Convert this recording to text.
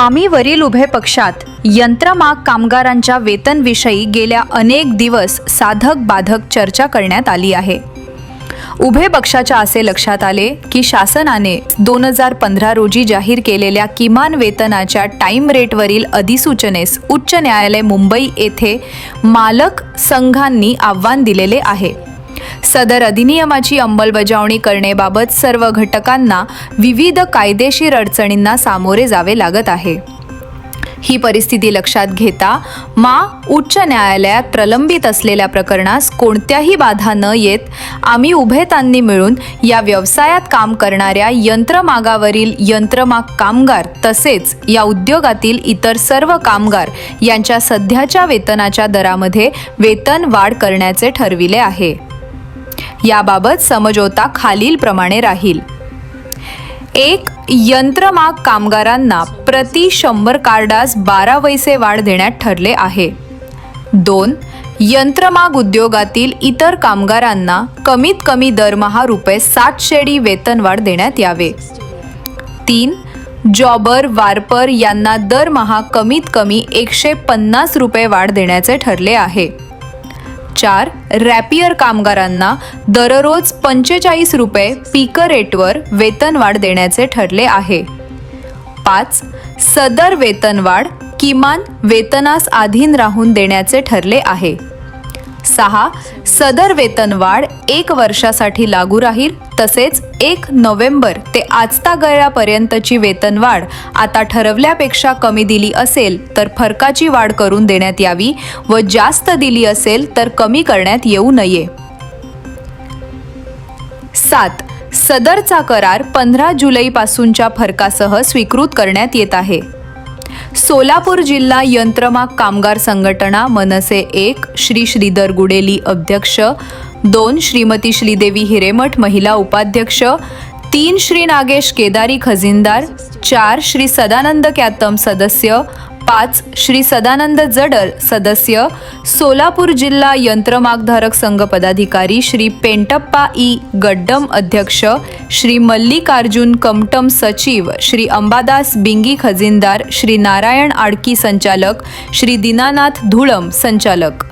आम्ही वरील उभे पक्षात यंत्रमाग कामगारांच्या वेतनविषयी गेल्या अनेक दिवस साधक बाधक चर्चा करण्यात आली आहे. उभे पक्षाच्या असे लक्षात आले की शासनाने दोन हजार पंधरा रोजी जाहीर केलेल्या किमान वेतनाच्या टाईम रेटवरील अधिसूचनेस उच्च न्यायालय मुंबई येथे मालक संघांनी आव्हान दिलेले आहे. सदर अधिनियमाची अंमलबजावणी करण्याबाबत सर्व घटकांना विविध कायदेशीर अडचणींना सामोरे जावे लागत आहे. ही परिस्थिती लक्षात घेता मा उच्च न्यायालयात प्रलंबित असलेल्या प्रकरणास कोणत्याही बाधा न येत आम्ही उभयतांनी मिळून या व्यवसायात काम करणाऱ्या यंत्रमागावरील यंत्रमाग कामगार तसेच या उद्योगातील इतर सर्व कामगार यांच्या सध्याच्या वेतनाच्या दरामध्ये वेतन वाढ करण्याचे ठरविले आहे. याबाबत समझोता खालीलप्रमाणे राहील. एक यंत्रमाग कामगारांना प्रति शंभर कार्डास बारा वैसे वाढ देण्यात ठरले आहे. दोन यंत्रमाग उद्योगातील इतर कामगारांना कमीत कमी दरमहा रुपये सातशेडी वेतनवाढ देण्यात यावे. तीन जॉबर वारपर यांना दरमहा कमीत कमी एकशे पन्नास रुपये वाढ देण्याचे ठरले आहे. चार रॅपियर कामगारांना दररोज पंचेचाळीस रुपये पीकर रेटवर वेतनवाढ देण्याचे ठरले आहे. पाच सदर वेतनवाढ किमान वेतनास आधीन राहून देण्याचे ठरले आहे. सहा सदर वेतनवाढ एक वर्षासाठी लागू राहील. तसेच एक नोव्हेंबर ते आजतागायपर्यंतची वेतनवाढ आता ठरवल्यापेक्षा कमी दिली असेल तर फरकाची वाढ करून देण्यात यावी व जास्त दिली असेल तर कमी करण्यात येऊ नये. सात सदरचा करार पंधरा जुलैपासूनच्या फरकासह स्वीकृत करण्यात येत आहे. सोलापूर जिल्हा यंत्रमाग कामगार संघटना मनसे एक श्री श्रीधर गुडेली अध्यक्ष दोन श्रीमती श्रीदेवी हिरेमठ महिला उपाध्यक्ष तीन श्री नागेश केदारी खजिनदार चार श्री सदानंद कॅतम सदस्य पाच श्री सदानंद जडल सदस्य सोलापूर जिल्हा यंत्रमागधारक संघ पदाधिकारी श्री पेंटप्पा ई गड्डम अध्यक्ष श्री मल्लिकार्जुन कमटम सचिव श्री अंबादास बिंगी खजिनदार श्री नारायण आडकी संचालक श्री दीनानाथ धुळम संचालक.